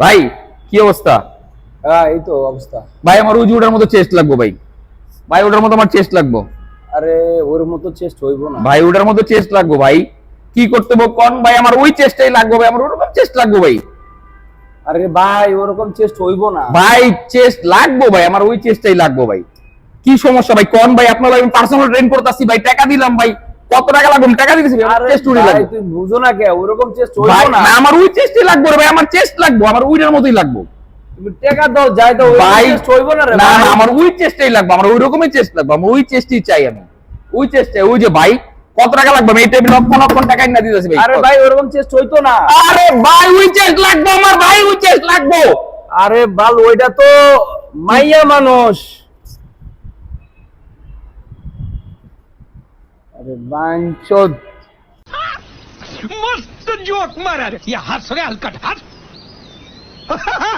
ভাই কি অবস্থা? হ্যাঁ এই তো অবস্থা। ভাই আমার উজি ওটার মতো চেস্ট লাগবো ভাই। ভাই ওটার মতো আমার চেস্ট লাগবো। আরে ওর মতো চেস্ট হইব না। ভাই ওটার মতো চেস্ট লাগবো ভাই। কি করতে হবে কোন? ভাই আমার ওই চেস্টটাই লাগবে ভাই আমার ওরকম চেস্ট লাগবো ভাই। আরে ভাই ওরকম চেস্ট হইব না। ভাই চেস্ট লাগবো ভাই আমার ওই চেস্টটাই লাগবো ভাই। কি সমস্যা ভাই? কোন ভাই? আপনার আমি পার্সোনাল ট্রেন করতেছি ভাই টাকা দিলাম ভাই। কত টাকা লাগবে? টাকা দিতেছি ভাই, আমার আরে চেস্ট উড়ি লাগবে। তুই বুঝো না কে ওরকম চেস্ট ভাই না। না, আমার ওই চেস্টই লাগবে ভাই আমার চেস্ট লাগবো আমার ওইটার মতোই লাগবো। তুমি টাকা দাও যাই দাও ভাই চেস্ট হইব না রে না আমার ওই চেষ্টাই লাগবে আমার ওই রকমই চেষ্টা লাগবে আমার ওই চেষ্টাই চাই আমি। ওই চেষ্টা ওই যে ভাই কত টাকা লাগবে? এই টেবিল লক্ষ লক্ষ টাকা না দিতেছি ভাই। আরে ভাই ওরকম চেস্ট হইতো না। আরে ভাই ওই চেস্ট লাগবে আমার ভাই ওই চেস্ট লাগবে। আরে বাল ওইটা তো মাইয়া মানুষ। અરે બાંચો મસ્ત જોક મારા યા હસ રે હલકટ હસ